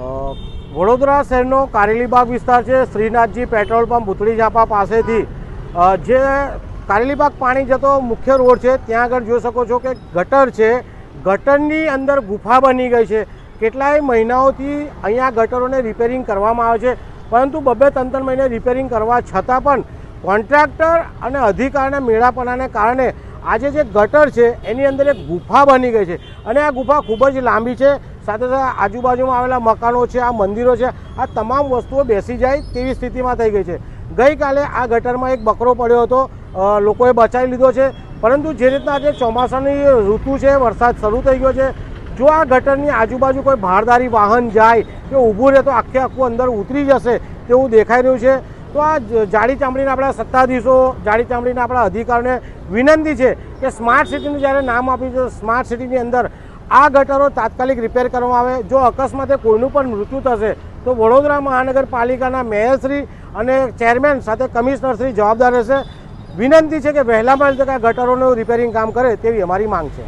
વડોદરા શહેરનો કારેલીબાગ વિસ્તાર છે. શ્રીનાથજી પેટ્રોલ પંપ ભૂતળી ઝાપા પાસેથી જે કારેલીબાગ પાણી જતો મુખ્ય રોડ છે. ત્યાં આગળ જોઈ શકો છો કે ગટર છે. ગટરની અંદર ગુફા બની ગઈ છે. કેટલાય મહિનાઓથી અહીંયા ગટરોને રિપેરિંગ કરવામાં આવે છે. પરંતુ બબે ત્રણ ત્રણ મહિને રિપેરિંગ કરવા છતાં પણ કોન્ટ્રાક્ટર અને અધિકારના મેળાપણાને કારણે આજે જે ગટર છે, એની અંદર એક ગુફા બની ગઈ છે. અને આ ગુફા ખૂબ જ લાંબી છે. સાથે સાથે આજુબાજુમાં આવેલા મકાનો છે, આ મંદિરો છે, આ તમામ વસ્તુઓ બેસી જાય તેવી સ્થિતિમાં થઈ ગઈ છે. ગઈકાલે આ ગટરમાં એક બકરો પડ્યો હતો. લોકોએ બચાવી લીધો છે. પરંતુ જે રીતના આજે ચોમાસાની ઋતુ છે, વરસાદ શરૂ થઈ ગયો છે, જો આ ગટરની આજુબાજુ કોઈ ભારદારી વાહન જાય, કે ઊભું રહે, તો આખે આખું અંદર ઉતરી જશે તેવું દેખાઈ રહ્યું છે. તો આ જાડી ચામડીના આપણા સત્તાધીશો, જાડી ચામડીના આપણા અધિકારીઓને વિનંતી છે કે સ્માર્ટ સિટીનું જ્યારે નામ આપ્યું છે સ્માર્ટ સિટીની અંદર આ ગટરો તાત્કાલિક રિપેર કરવામાં આવે. જો અકસ્માતે કોઈનું પણ મૃત્યુ થશે, તો વડોદરા મહાનગરપાલિકાના મેયરશ્રી અને ચેરમેન સાથે કમિશનરશ્રી જવાબદાર રહેશે. વિનંતી છે કે વહેલામાં વહેલી તકે ગટરોનું રિપેરિંગ કામ કરે તેવી અમારી માંગ છે.